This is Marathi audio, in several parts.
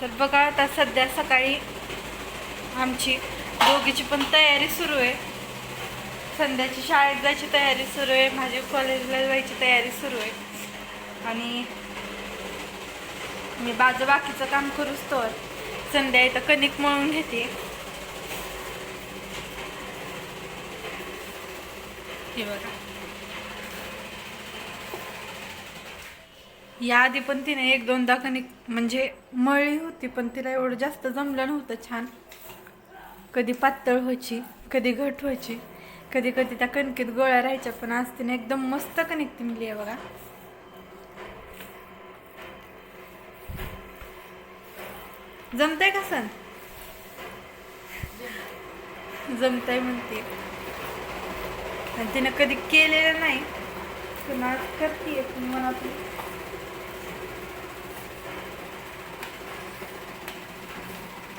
तर बघा आता सध्या सकाळी आमची दोघीची पण तयारी सुरू आहे. संध्याची शाळेत जायची तयारी सुरू आहे माझी कॉलेजला जायची तयारी सुरू आहे. आणि मी बाजू बाकीचं काम करूच तर संध्या इथं कणिक मळून घेते. हे बघा. याआधी पण तिने एक दोनदा कणिक म्हणजे मळली होती पण तिला एवढं जास्त जमलं नव्हतं छान. कधी पातळ व्हायची कधी घट व्हायची कधी कधी त्या कणकेत गोळ्या राहायच्या पण आज तिने एकदम मस्त कणिक तिमली आहे बघा. जमतंय का सण? जमतंय म्हणते. आणि तिनं कधी केलेलं नाही पण आज करते मनातून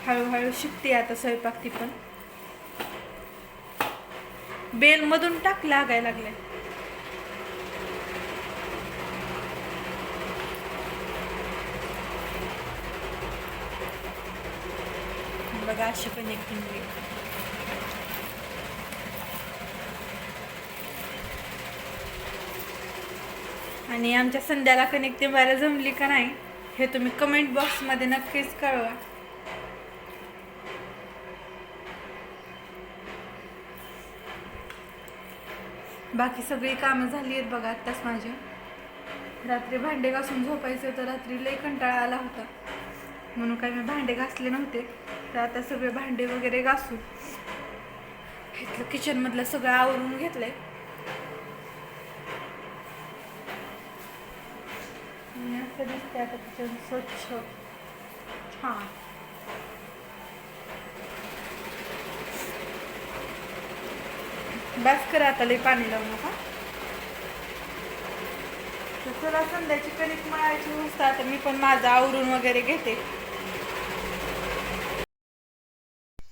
हळूहळू शिकते आता स्वयंपाक ती पण. बेल मधून टाक लागाय लागले बघा अशी पण एक हिंदी आणि आमच्या संध्याला कनेक्ट व्हायला जमली का नाही हे तुम्ही कमेंट बॉक्समध्ये नक्कीच कळवा. बाकी सगळी कामं झाली आहेत बघा आत्ताच माझी. रात्री भांडे घासून झोपायचं तर रात्री लई कंटाळा आला होता. म्हणून काही मी भांडे घासले नव्हते. तर आता सगळे भांडे वगैरे घासून घेतलं किचनमधलं सगळं आवरून घेतलंय. आहे असं दिसतंय आता किचन स्वच्छ. छान बस करा आता लई पाणी लावू नका. तर चला संध्याची कणिक मळायची व्यवस्था आता मी पण माझं आवरून वगैरे घेते.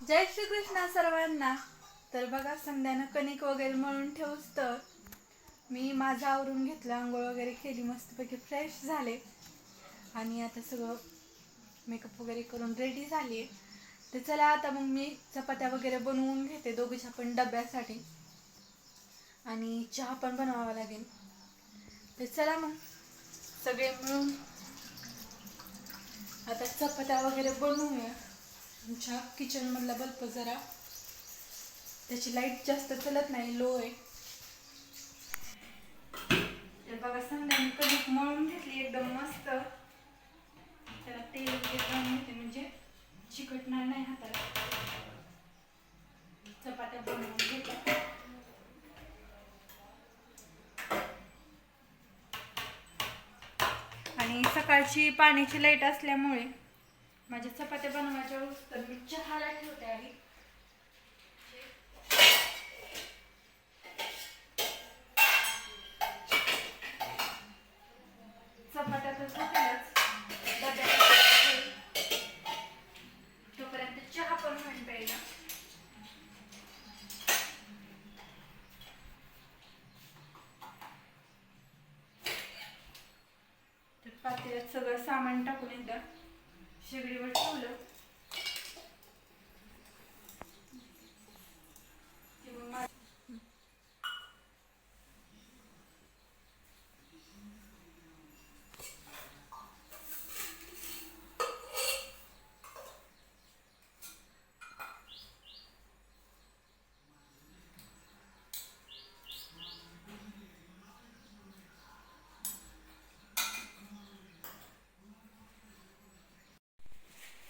जय श्री कृष्णा सर्वांना. तर बघा संध्यानं कणिक वगैरे मळून ठेवूच तर मी माझं आवरून घेतलं आंघोळ वगैरे केली मस्तपैकी फ्रेश झाले. आणि आता सगळं मेकअप वगैरे करून रेडी झाली आहे तर चला आता मग मी चपात्या वगैरे बनवून घेते दोघीच्या पण डब्यासाठी. आणि चहा पण बनवावा लागेल. तर चला मग सगळे मिळून आता चपात्या वगैरे बनवूया. आमच्या किचनमधला बल्ब जरा त्याची लाइट जास्त चलत नाही लो आहे. तर बघा संध्याने कणिक मळून घेतली एकदम मस्त. त्याला तेल वगैरे लावून घेते म्हणजे चिकटणार नाही हाताला. चपात्या बनवून घेतल्या आणि सकाळची पाण्याची लाइट असल्यामुळे माझ्या चपात्या बनवायच्या वस्तू तर मी चहाला ठेवते आधी चपात्या तर झाल्याच डब्यात ठेवते. तोपर्यंत चहा पण होईल प्यायला तर पातेल्यात सगळं सामान टाकून एकदा शेगडीवर ठेवलं की मग मा-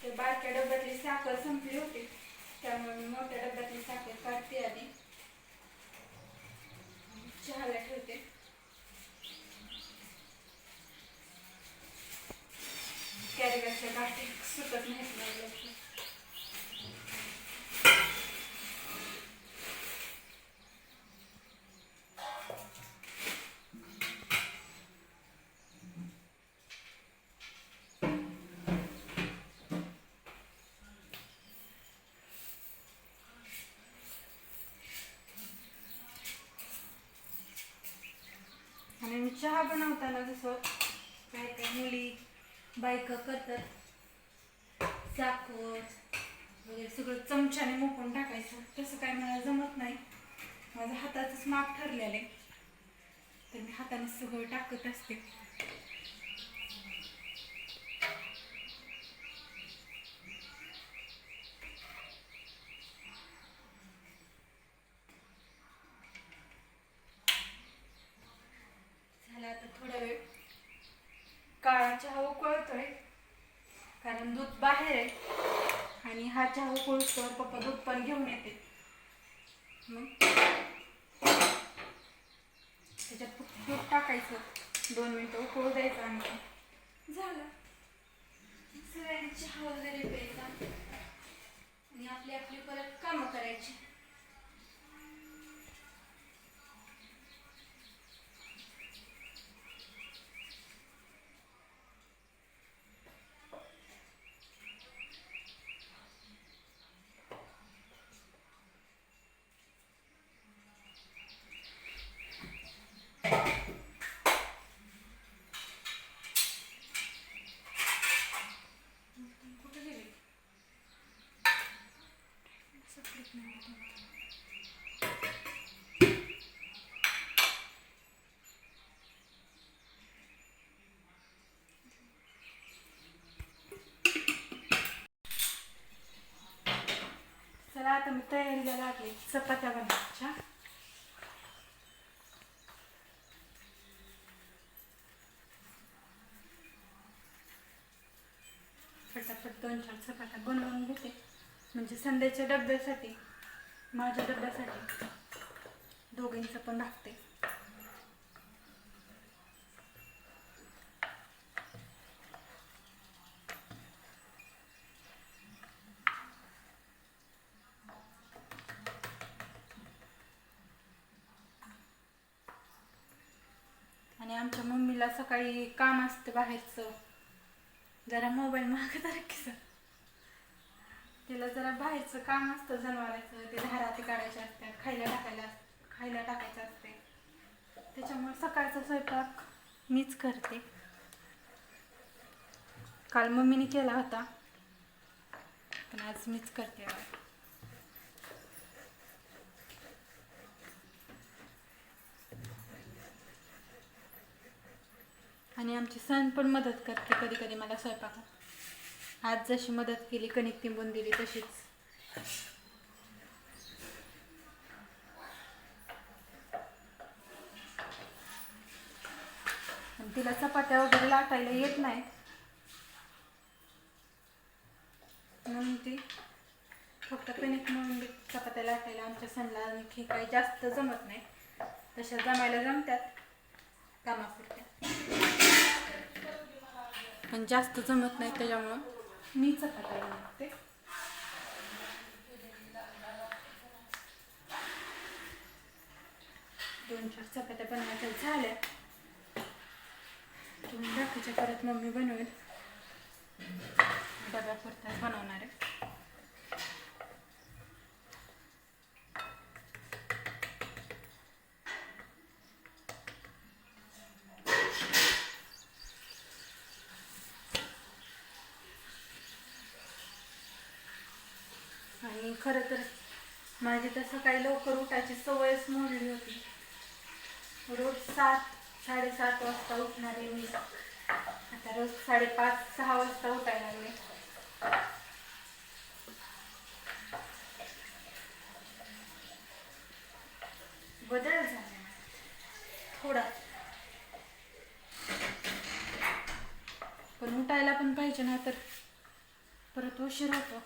ते साखर संपली होती. त्यामुळे मी मोठ्या डब्यातली साखर काढते आधी. चहाला ठेवते. कॅरीबॅगच्या गाठी सुकत नाहीत नाही लवकर. आणि मी चहा बनवताना जसं काय काय मुली बायका करतात चाकू वगैरे सगळं चमच्याने मोकून टाकायचं. तसं काय मला जमत नाही. माझं हाताचंच माप ठरलेलं आहे. तर मी हाताने सगळं टाकत असते झालं आता थोडा वेळ काळा चहा उकळतोय कारण दूध बाहेर आहे. आणि हा चहा उकळतोय पप्पा दूध पण घेऊन येते. मग त्याच्यात फक्त दूध टाकायचं. दोन मिनटं उकळू द्यायचं आणि झालं. सगळ्यांनी चहा वगैरे प्यायचा. आणि आपली आपली परत कामं करायची. चला आता मी तयारीला लागले. चपात्या बनवायच्या. फटाफट दोन चार चपात्या बनवून घेते. म्हणजे संध्याच्या डब्यासाठी माझ्या डब्यासाठी दोघींचं पण लागते आणि आमच्या मम्मीला सकाळी काम असतं बाहेरचं. जरा मोबाईल मागत किस तिला जरा बाहेरचं काम असतं जनावरांचं ते धारा ते काढायच्या असतात खायला टाकायला खायला टाकायचं असते. त्याच्यामुळे सकाळचा स्वयंपाक मीच करते. काल मम्मीने केला होता पण आज मीच करते आणि आमची सण पण मदत करते कधी कधी मला स्वयंपाकात. आज जशी मदत केली कणिक तिंबून दिली तशीच. तिला चपात्या वगैरे लाटायला येत नाही म्हणून ती फक्त कणिक म्हणून चपात्या लाटायला आमच्या सणला आणखी काही जास्त जमत नाही. तशा जमायला जमतात कामापुरत्या. पण जास्त जमत नाही त्याच्यामुळं. मी चपात्या बनवते. दोन चार चपात्या बनवायच्या झाल्या. तुम्ही बाकीच्या परत मम्मी बनवेल. डब्यापुरत्याच बनवणार आहे आणि खरं तर माझी तसं काही लवकर उठायची सवयच मोडली होती. रोज सात साडेसात वाजता उठणारे मी. आता रोज साडेपाच सहा वाजता उठायला लागले. बदल झाला. थोडा. पण उठायला पण पाहिजे ना तर परत उशीर होतो.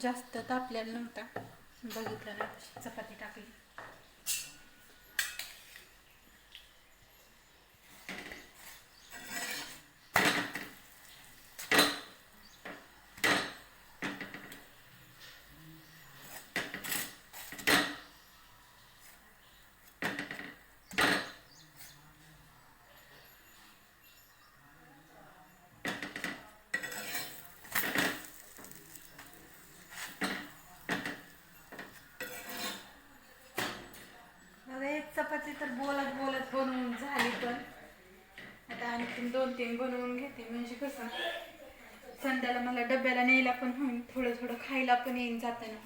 जास्त तापलेला नव्हता. बघितलं ना चपाती टाकली. चपाती तर बोलत बोलत बनवून झाली पण. आता आणखी दोन तीन बनवून घेते. म्हणजे कसं संध्याला मला डब्याला न्यायला पण होईल थोडं थोडं खायला पण येईन जाताना.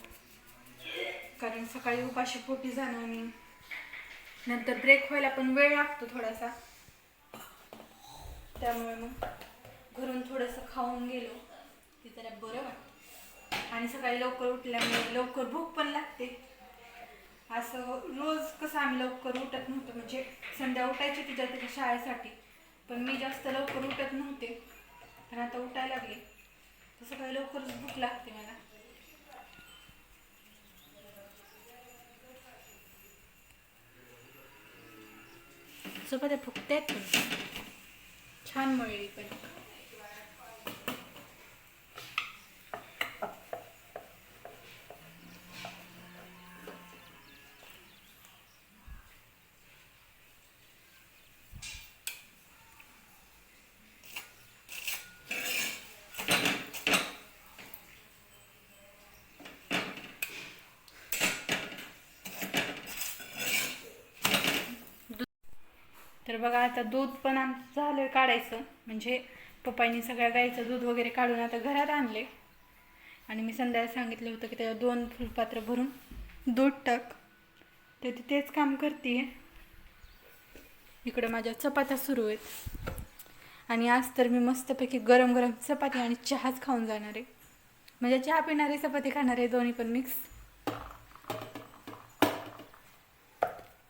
कारण सकाळी उपाशी पोटी जाणं आणि नंतर ब्रेक व्हायला पण वेळ लागतो थोडासा. त्यामुळे मग घरून थोडंसं खाऊन गेलो की जरा बरं वाटतं. आणि सकाळी लवकर उठल्यामुळे लवकर भूक पण लागते. असं रोज कसं आम्ही लवकर उठत नव्हतो म्हणजे संध्या उठायची तिच्या त्याच्या शाळेसाठी पण मी जास्त लवकर उठत नव्हते. पण आता उठायला लागले. तसं काही लवकरच भूक लागते मला. चपात्या फुकत्यात छान मळली पण. तर बघा आता दूध पण आमचं झालं काढायचं. म्हणजे पप्पांनी सगळ्या गाईचं दूध वगैरे काढून आता घरात आणले आणि मी संध्याकाळी सांगितलं होतं की त्याला दोन फुलपात्र भरून दूध टाक. तर ती तेच काम करते इकडं माझ्या चपात्या सुरू आहेत. आणि आज तर मी मस्तपैकी गरम गरम चपाती आणि चहाच खाऊन जाणार आहे. म्हणजे चहा पिणारे चपाती खाणार आहे दोन्ही पण मिक्स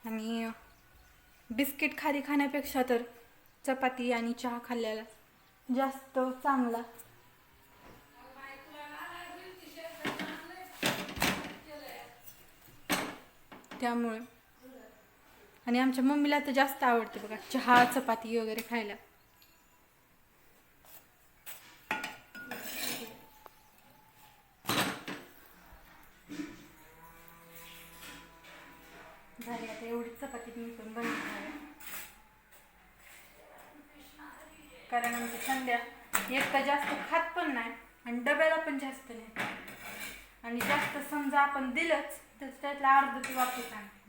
आणि बिस्किट खाली खाण्यापेक्षा तर चपाती आणि चहा खाल्ल्याला जास्त चांगला. त्यामुळे. आणि आमच्या मम्मीला तर जास्त आवडते बघा चहा चपाती वगैरे खायला. एवढी एवढीच चपाती मी पण बनवणार आहे. कारण आमची संध्या एक तर जास्त खात पण नाही आणि डब्याला पण जास्त नाही. आणि जास्त समजा आपण दिलंच तर त्यातला अर्ध ती वापरत आणते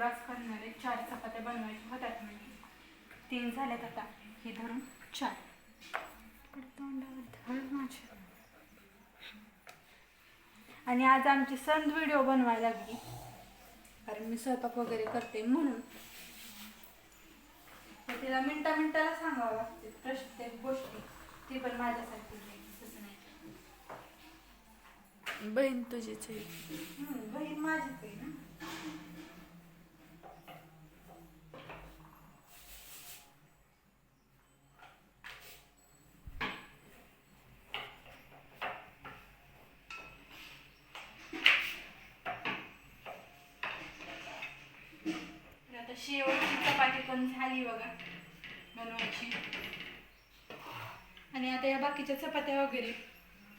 बास करणार आहे चार चपात्या बनवायच्या होत्यात म्हणजे तीन झाल्यात आता. हे धरून चार. माझ्या. आणि आज आमची सण व्हिडिओ बनवायला लागली. कारण मी स्वयंपाक वगैरे करते म्हणून. तर तिला मिनटा मिनटाला सांगावं लागते. प्रत्येक गोष्टी ती पण माझ्यासाठी बहीण तुझीच आहे. बहीण माझीच आहे ना. आता शेवटची चपाती पण झाली बघा. बनवायची. आणि आता या बाकीच्या चपात्या वगैरे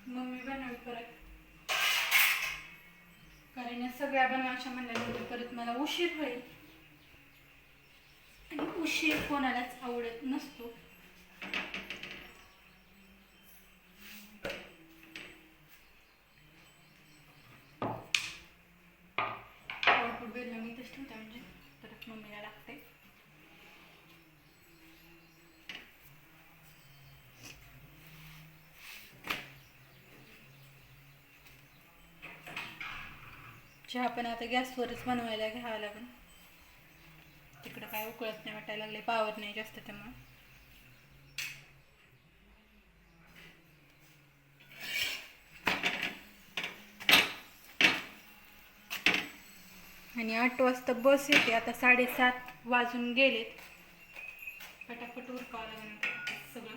मम्मी बनवली परत. कारण या सगळ्या बनवायच्या म्हणल्यानंतर परत मला उशीर होईल. आणि उशीर कोणालाच आवडत नसतो. हो, बेलला मी तसं ठेवते म्हणजे. मम्मीला लागते चहा पण आता गॅसवरच बनवायला घ्यावं लागेल. तिकडं काय उकळत नाही वाटायला लागले पावर नाही जास्त त्यामुळे. आणि आठ वाजता बस येते. आता साडेसात वाजून गेलेत. पटापट उरकावं लागेल सगळं.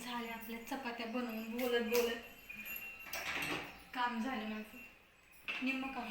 झाल्या आपल्या चपात्या बनवून बोलत बोलत. काम झालं माझं. निम्म काम.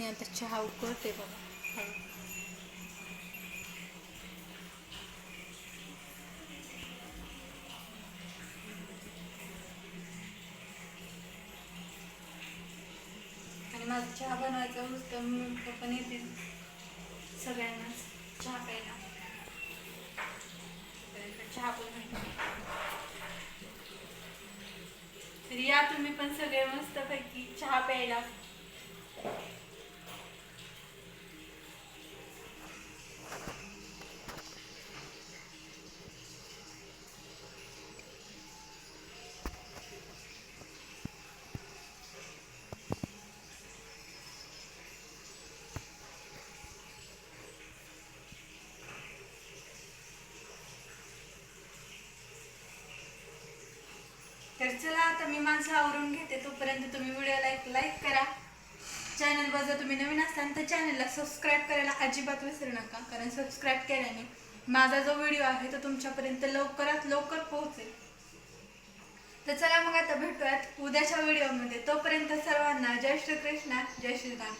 मी आता चहा उकळते बघा. आणि माझा चहा बनवायचा नुसतं मी पण येते सगळ्यांनाच चहा प्यायला. चहा पण भेटतो. तर या तुम्ही पण सगळे मस्तपैकी चहा प्यायला. तर चला आता मी माणसं आवरून घेते. तोपर्यंत तुम्ही व्हिडिओला एक लाईक करा. चॅनलवर जर तुम्ही नवीन असाल तर चॅनलला सबस्क्राईब करायला अजिबात विसरू नका. कारण सबस्क्राईब केल्याने माझा जो व्हिडिओ आहे तो तुमच्यापर्यंत लवकरात लवकर पोहोचेल. तर चला मग आता भेटूयात उद्याच्या व्हिडिओमध्ये तोपर्यंत सर्वांना जय श्री कृष्णा जय श्रीराम.